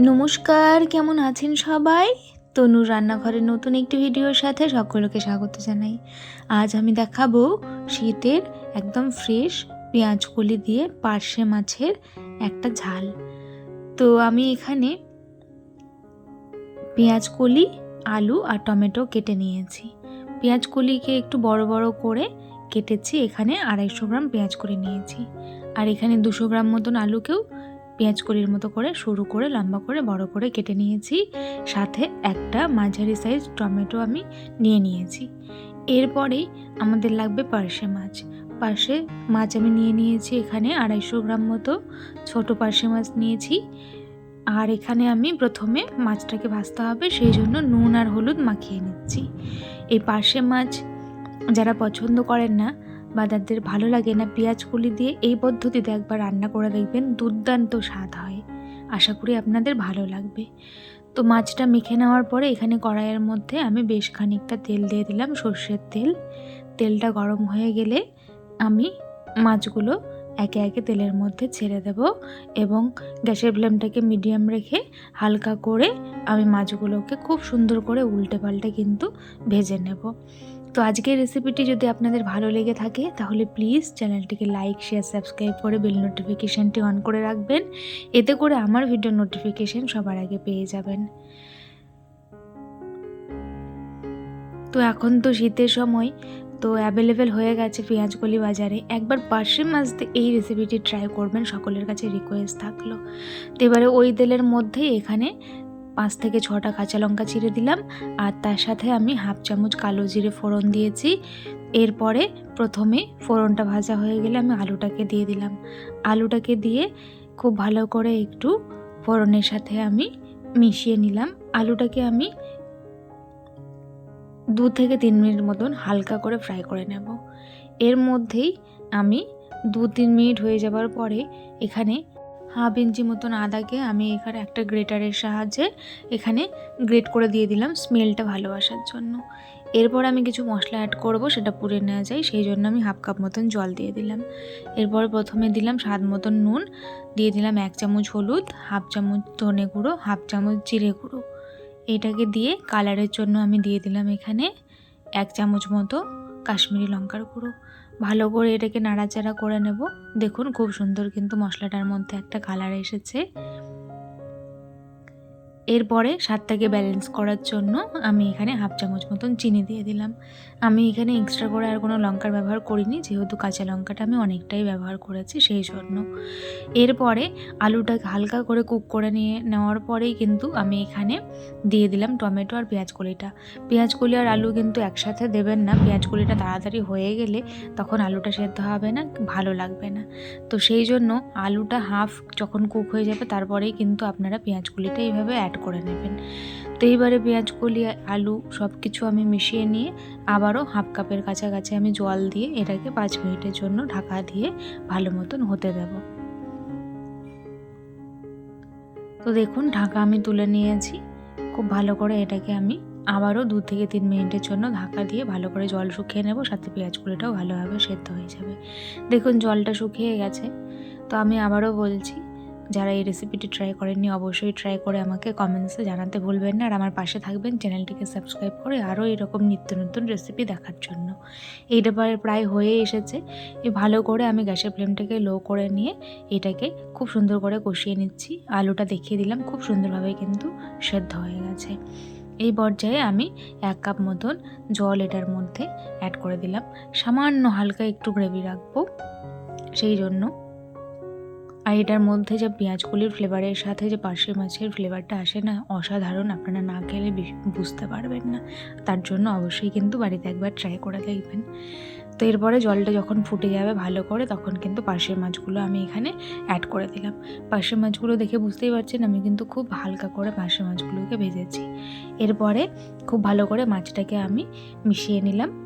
নমস্কার, কেমন আছেন সবাই? তনুর রান্নাঘরের নতুন একটি ভিডিওর সাথে সকলকে স্বাগত জানাই। আজ আমি দেখাবো শীতের একদম ফ্রেশ পেঁয়াজ কলি দিয়ে পার্শে মাছের একটা ঝাল। তো আমি এখানে পেঁয়াজ কলি আলু আর টমেটো কেটে নিয়েছি। পেঁয়াজ কলিকে একটু বড় বড় করে কেটেছি, এখানে আড়াইশো গ্রাম পেঁয়াজ করে নিয়েছি। আর এখানে দুশো গ্রাম মতন আলুকেও পেঁয়াজ কলির মতো করে সরু করে, লম্বা করে, বড় করে কেটে নিয়েছি। সাথে একটা মাঝারি সাইজ টমেটো আমি নিয়ে নিয়েছি। এরপরেই আমাদের লাগবে পার্শে মাছ। পার্শে মাছ আমি নিয়ে নিয়েছি এখানে আড়াইশো গ্রাম মতো। ছোট পার্শে মাছ নিয়েছি। আর এখানে আমি প্রথমে মাছটাকে ভাজতে হবে, সেই জন্য নুন আর হলুদ মাখিয়ে নিচ্ছি। এই পার্শে মাছ যারা পছন্দ করেন না বা যাদের ভালো লাগে না পেঁয়াজ কুলি দিয়ে এই পদ্ধতিতে একবার রান্না করে দেখবেন দুর্দান্ত স্বাদ হয়। আশা করি আপনাদের ভালো লাগবে। তো মাছটা মেখে নেওয়ার পরে এখানে কড়াইয়ের মধ্যে আমি বেশ খানিকটা তেল দিয়ে দিলাম, সর্ষের তেল। তেলটা গরম হয়ে গেলে আমি মাছগুলো একে একে তেলের মধ্যে ছেড়ে দেব এবং গ্যাসের ফ্লেমটাকে মিডিয়াম রেখে হালকা করে আমি মাছগুলোকে খুব সুন্দর করে উল্টে পাল্টে কিন্তু ভেজে নেব। তো আজকের রেসিপিটি যদি আপনাদের ভালো লেগে থাকে, তাহলে প্লিজ চ্যানেলটিকে লাইক শেয়ার সাবস্ক্রাইব করে বেল নোটিফিকেশানটি অন করে রাখবেন। এতে করে আমার ভিডিও নোটিফিকেশান সবার আগে পেয়ে যাবেন। তো এখন তো শীতের সময়, তো অ্যাভেলেবেল হয়ে গেছে পেঁয়াজকলি বাজারে। একবার পার্শে মাছ এই রেসিপিটি ট্রাই করবেন, সকলের কাছে রিকোয়েস্ট থাকল। তো এবারে ওই তেলের মধ্যেই এখানে পাঁচ থেকে ছটা কাঁচা লঙ্কা চিড়ে দিলাম আর তার সাথে আমি হাফ চামচ কালো জিরে ফোড়ন দিয়েছি। এরপরে প্রথমে ফোড়নটা ভাজা হয়ে গেলে আমি আলুটাকে দিয়ে দিলাম। আলুটাকে দিয়ে খুব ভালো করে একটু ফোড়নের সাথে আমি মিশিয়ে নিলাম। আলুটাকে আমি দু থেকে তিন মিনিট মতন হালকা করে ফ্রাই করে নেব। এর মধ্যেই আমি দু তিন মিনিট হয়ে যাবার পরে এখানে হাফ ইঞ্চি মতন আদাকে আমি এখানে একটা গ্রেটারের সাহায্যে এখানে গ্রেট করে দিয়ে দিলাম স্মেলটা ভালো আসার জন্য। এরপর আমি কিছু মশলা অ্যাড করব, সেটা পুড়ে নেওয়া যায়, সেই জন্য আমি হাফ কাপ মতন জল দিয়ে দিলাম। এরপর প্রথমে দিলাম স্বাদ মতন নুন, দিয়ে দিলাম এক চামচ হলুদ হাফ চামচ ধনে গুঁড়ো হাফ চামচ জিরে গুঁড়ো। এটাকে দিয়ে কালারের জন্য আমি দিয়ে দিলাম এখানে এক চামচ মতো কাশ্মীরি লঙ্কার গুঁড়ো। ভালো করে এটাকে নাড়াচাড়া করে নেব। দেখুন, খুব সুন্দর কিন্তু মশলাটার মধ্যে একটা কালার এসেছে। এরপরে স্বাদটাকে ব্যালেন্স করার জন্য আমি এখানে হাফ চামচ মতন চিনি দিয়ে দিলাম। আমি এখানে এক্সট্রা করে আর কোনো লঙ্কার ব্যবহার করিনি, যেহেতু কাঁচা লঙ্কাটা আমি অনেকটাই ব্যবহার করেছি সেই জন্য। এরপরে আলুটাকে হালকা করে কুক করে নিয়ে নেওয়ার পরেই কিন্তু আমি এখানে দিয়ে দিলাম টমেটো আর পেঁয়াজ কলিটা। পেঁয়াজ কলি আর আলু কিন্তু একসাথে দেবেন না, পেঁয়াজ কলিটা তাড়াতাড়ি হয়ে গেলে তখন আলুটা সেদ্ধ হবে না, ভালো লাগবে না। তো সেই জন্য আলুটা হাফ যখন কুক হয়ে যাবে, তারপরেই কিন্তু আপনারা পেঁয়াজ কলিটা এইভাবে অ্যাড করে নেবেন। তো এইবারে পেঁয়াজ, কলি, আলু সব কিছু আমি মিশিয়ে নিয়ে আবারও হাফ কাপের কাছাকাছি আমি জল দিয়ে এটাকে পাঁচ মিনিটের জন্য ঢাকা দিয়ে ভালো মতন হতে দেব। তো দেখুন, ঢাকা আমি তুলে নিয়েছি। খুব ভালো করে এটাকে আমি আবারও দু থেকে তিন মিনিটের জন্য ঢাকা দিয়ে ভালো করে জল শুকিয়ে নেব, সাথে পেঁয়াজ কুলিটাও ভালোভাবে সেদ্ধ হয়ে যাবে। দেখুন, জলটা শুকিয়ে গেছে। তো আমি আবারও বলছি যারা এই রেসিপিটি ট্রাই করেননি, অবশ্যই ট্রাই করে আমাকে কমেন্টসে জানাতে ভুলবেন না। আর আমার পাশে থাকবেন চ্যানেলটিকে সাবস্ক্রাইব করে আরও এরকম নিত্য নতুন রেসিপি দেখার জন্য। এইটা প্রায় হয়ে এসেছে। এই ভালো করে আমি গ্যাসের ফ্লেমটাকে লো করে নিয়ে এটাকে খুব সুন্দর করে কষিয়ে নিচ্ছি। আলুটা দেখিয়ে দিলাম, খুব সুন্দরভাবে কিন্তু সেদ্ধ হয়ে গেছে। এই পর্যায়ে আমি এক কাপ মতন জল এটার মধ্যে অ্যাড করে দিলাম। সামান্য হালকা একটু গ্রেভি রাখব। সেই জন্য আর এটার মধ্যে যে পেঁয়াজগুলির ফ্লেভারের সাথে যে পার্শে মাছের ফ্লেভারটা আসে না, অসাধারণ, আপনারা না খেলে বুঝতে পারবেন না। তার জন্য অবশ্যই কিন্তু বাড়িতে একবার ট্রাই করে দেখবেন। তো এরপরে জলটা যখন ফুটে যাবে ভালো করে, তখন কিন্তু পার্শে মাছগুলো আমি এখানে অ্যাড করে দিলাম। পার্শে মাছগুলো দেখে বুঝতেই পারছেন, আমি কিন্তু খুব হালকা করে পার্শে মাছগুলোকে ভেজেছি। এরপরে খুব ভালো করে মাছটাকে আমি মিশিয়ে নিলাম।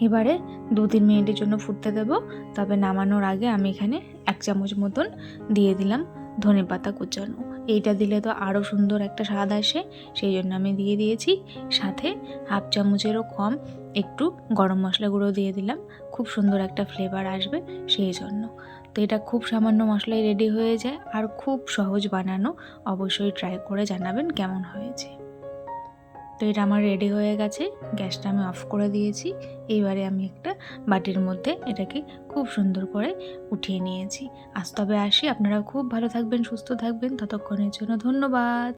এবারে দু তিন মিনিটের জন্য ফুটতে দেব। তবে নামানোর আগে আমি এখানে এক চামচ মতন দিয়ে দিলাম ধনে পাতা কুচানো। এইটা দিলে তো আরও সুন্দর একটা স্বাদ আসে। সেই জন্য আমি দিয়ে দিয়েছি। সাথে হাফ চামচেরও কম একটু গরম মশলা গুঁড়ো দিয়ে দিলাম। খুব সুন্দর একটা ফ্লেভার আসবে সেই জন্য। তো এটা খুব সামান্য মশলাই রেডি হয়ে যায় আর খুব সহজ বানানো। অবশ্যই ট্রাই করে জানাবেন কেমন হয়েছে। তো এটা আমার রেডি হয়ে গেছে। গ্যাসটা আমি অফ করে দিয়েছি। এইবারে আমি একটা বাটির মধ্যে এটাকে খুব সুন্দর করে উঠিয়ে নিয়েছি। আজ তবে আসি। আপনারা খুব ভালো থাকবেন, সুস্থ থাকবেন। ততক্ষণের জন্য ধন্যবাদ।